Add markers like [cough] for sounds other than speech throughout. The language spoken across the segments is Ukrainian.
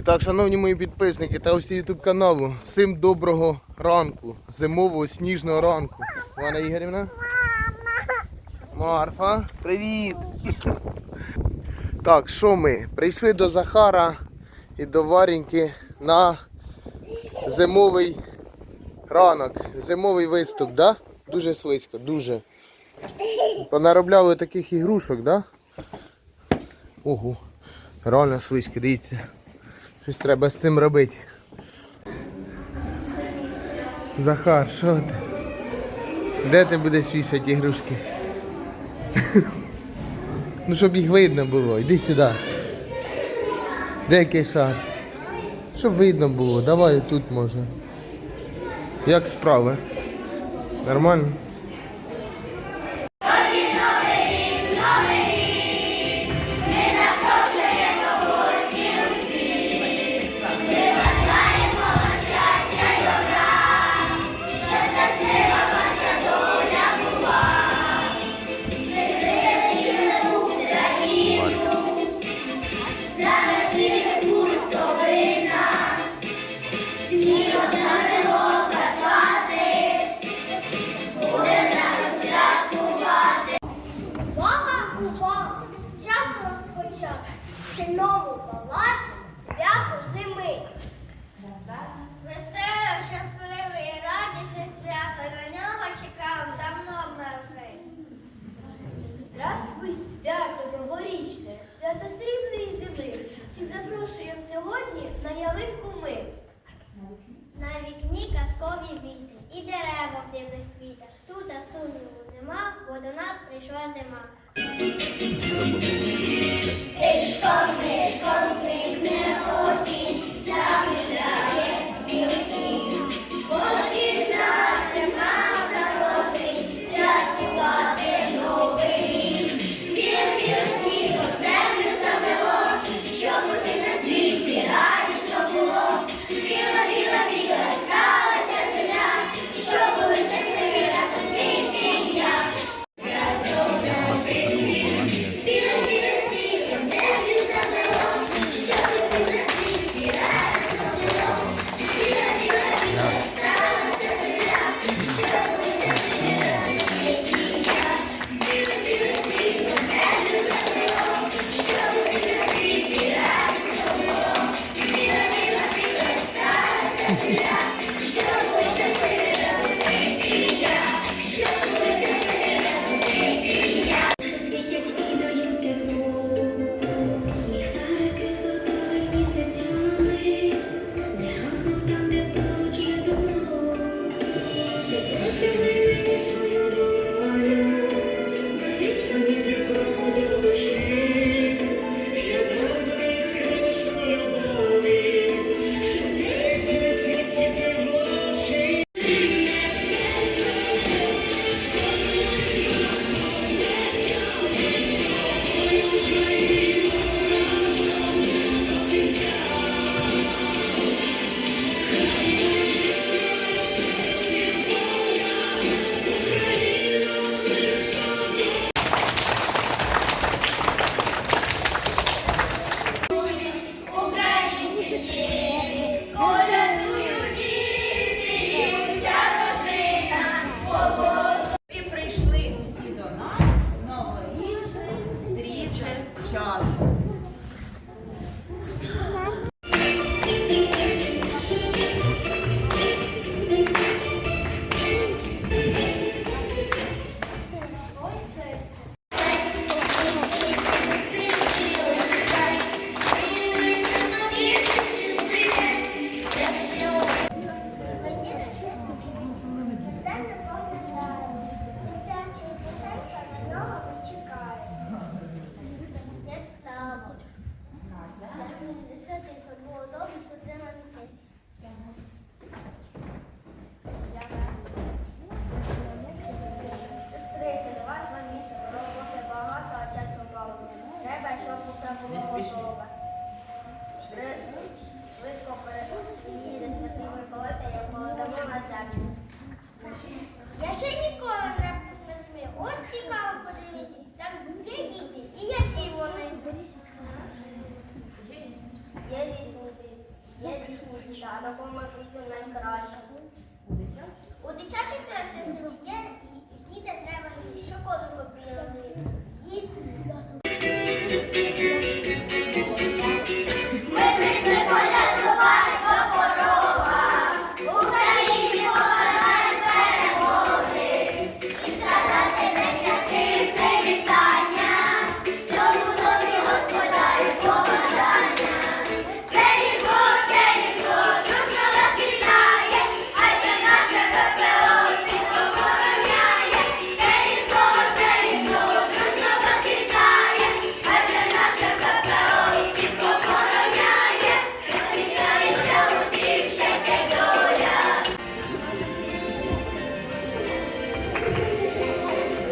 І так, шановні мої підписники та усі ютуб каналу, всім доброго ранку, зимового сніжного ранку. Івана Ігорівна. Марфа, привіт! [laughs] Так, що ми? Прийшли до Захара і до Варіньки на зимовий ранок, зимовий виступ, да? Дуже свисько, дуже. Понаробляли таких ігрушок, да? Ого, реально свисько, дивіться. Щось треба з цим робити. Захар, що ти? Де ти будеш вішати ігрушки? [laughs] ну щоб їх видно було, йди сюди. Де який шар? Щоб видно було, давай тут може. Як справи? Нормально? Веселе, щасливе і радісне свято. На нього чекав давно ми вже. Здравствуй, свято новорічне, свято срібної зими. Всіх запрошуємо сьогодні на ялинку ми. На вікні казкові віти і дерева в дивних квітах. Тут сумніву нема, бо до нас прийшла зима. Тишком,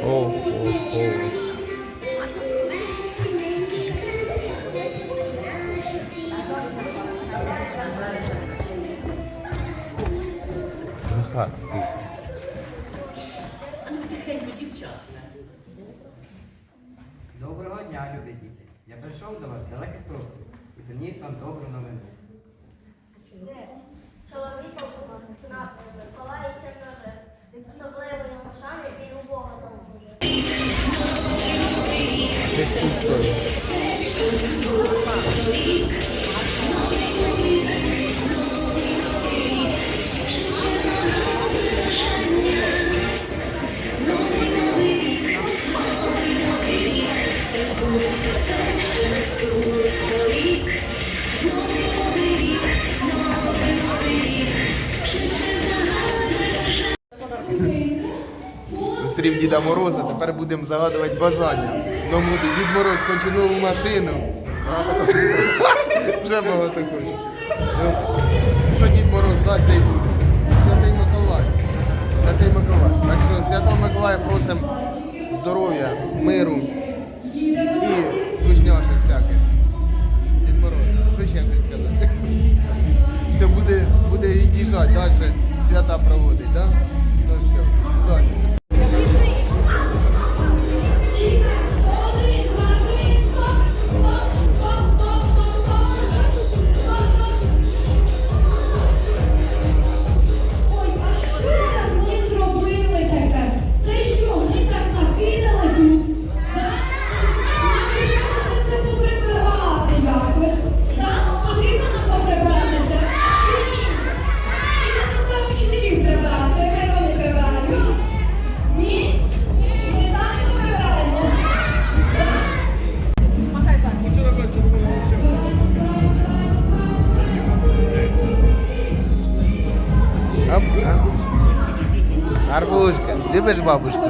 О, о, о. Доброго дня, любі діти. Я прийшов до вас з далеких просторів і приніс вам добру новину. Знати Миколай і десь тут стоїть. Зустрів Діда Мороза, тепер будемо загадувати бажання. Буде Дід Мороз хоче нову машину. Вже багато хоче. Ну, що Дід Мороз дасть, та й буде. Святий Миколай. Святий Миколай. Так що Святого Миколая просимо здоров'я, миру і вкусняшек всяких. Дід Мороз, що ще сказати? Все, буде, буде від'їжджати далі, свята проводить, так? Да? Ну все, далі. любиш бабушку? По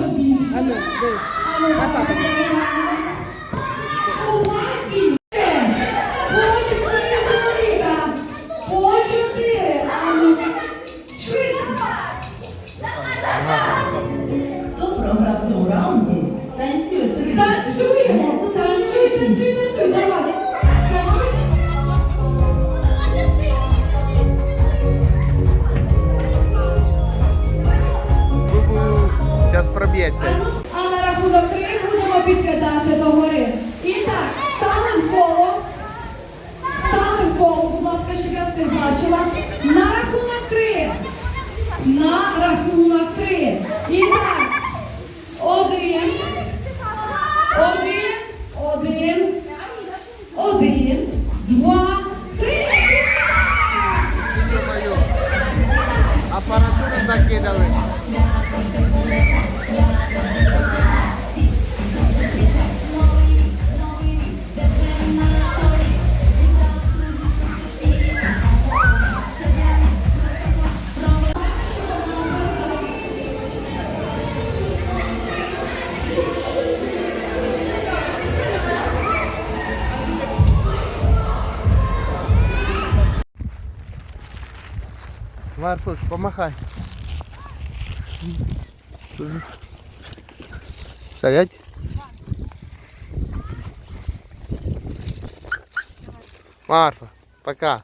it's a Марфуш, помахай. Стоять. Марфа, пока.